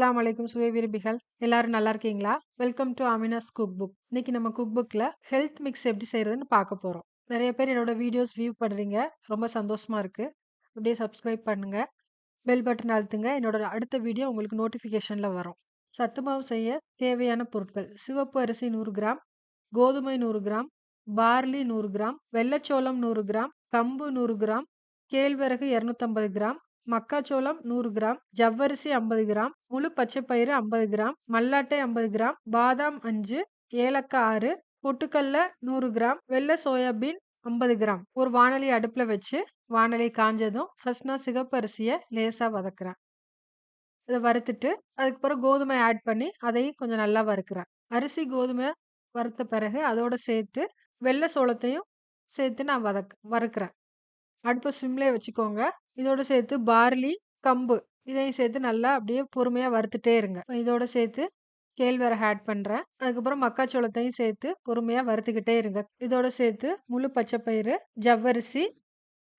அஸ்லாம் வலைக்கும் சுய விரும்பிகள். எல்லாரும் நல்லா இருக்கீங்களா? Welcome to Amina's cook book இன்னைக்கு நம்ம குக் புக்கில் ஹெல்த் மிக்ஸ் எப்படி செய்யறதுன்னு பார்க்க போகிறோம் நிறைய பேர் என்னோட வீடியோஸ் வியூ பண்ணுறீங்க ரொம்ப சந்தோஷமா இருக்கு. அப்படியே சப்ஸ்கிரைப் பண்ணுங்க. பெல் பட்டன் அழுத்துங்க. என்னோட அடுத்த வீடியோ உங்களுக்கு நோட்டிஃபிகேஷனில் வரும். சத்துமாவு செய்ய தேவையான பொருட்கள். சிவப்பு அரிசி நூறு கிராம் கோதுமை நூறு கிராம் பார்லி நூறு கிராம் வெள்ளச்சோளம் நூறு கிராம் கம்பு நூறு கிராம் கேழ்வரகு இரநூத்தம்பது கிராம் மக்காச்சோளம் நூறு கிராம் ஜவ்வரிசி ஐம்பது கிராம் முழு பச்சைப்பயிறு ஐம்பது கிராம் மல்லாட்டை ஐம்பது கிராம் பாதாம் அஞ்சு ஏலக்காய் ஆறு பொட்டுக்கல்ல நூறு கிராம் வெள்ளை சோயாபீன் ஐம்பது கிராம். ஒரு வானொலி அடுப்பில் வச்சு வானொலி காஞ்சதும் ஃபர்ஸ்ட் நான் சிகப்பு அரிசியை லேசா வதக்குறேன். இதை வறுத்துட்டு அதுக்கப்புறம் கோதுமை ஆட் பண்ணி அதையும் கொஞ்சம் நல்லா வறுக்கிறேன். அரிசி கோதுமை வறுத்த பிறகு அதோட சேர்த்து வெள்ளை சோளத்தையும் சேர்த்து நான் வதக் வறுக்கிறேன். அடுப்பை சிம்லேயே வச்சுக்கோங்க. இதோட சேர்த்து பார்லி கம்பு இதையும் சேர்த்து நல்லா அப்படியே பொறுமையாக வறுத்துட்டே இருங்க. இதோட சேர்த்து கேழ்வரகு ஆட் பண்ணுறேன் அதுக்கப்புறம் மக்காச்சோளத்தையும் சேர்த்து பொறுமையாக வறுத்துக்கிட்டே இருங்க. இதோட சேர்த்து முழு பச்சைப்பயிறு ஜவ்வரிசி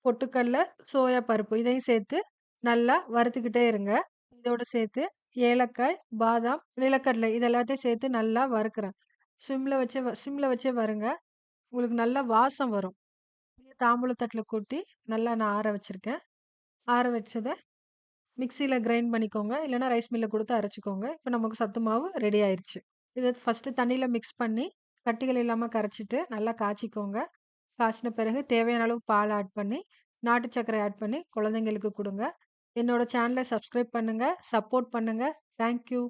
பொட்டுக்கல்ல சோயா பருப்பு இதையும் சேர்த்து நல்லா வறுத்துக்கிட்டே இருங்க. இதோட சேர்த்து ஏலக்காய் பாதாம் நிலக்கடலை இது எல்லாத்தையும் சேர்த்து நல்லா வறுக்கிறேன். சிம்மில் வச்சே சிம்மில் வச்சே வருங்க. உங்களுக்கு நல்லா வாசம் வரும். தாம்பூலத்தட்டில் கொட்டி நல்லா நான் ஆற வச்சுருக்கேன். ஆற வச்சதை மிக்சியில் கிரைண்ட் பண்ணிக்கோங்க. இல்லைனா ரைஸ் மில்லில் கொடுத்து அரைச்சிக்கோங்க. இப்போ நமக்கு சத்து மாவு ரெடி ஆயிடுச்சு இதை ஃபஸ்ட்டு தண்ணியில் மிக்ஸ் பண்ணி கட்டிகள் இல்லாமல் கரைச்சிட்டு நல்லா காய்ச்சிக்கோங்க. காய்ச்சின பிறகு தேவையான அளவு பால் ஆட் பண்ணி நாட்டு சர்க்கரை ஆட் பண்ணி குழந்தைங்களுக்கு கொடுங்க. என்னோடய சேனலை சப்ஸ்கிரைப் பண்ணுங்கள் சப்போர்ட் பண்ணுங்கள் தேங்க்யூ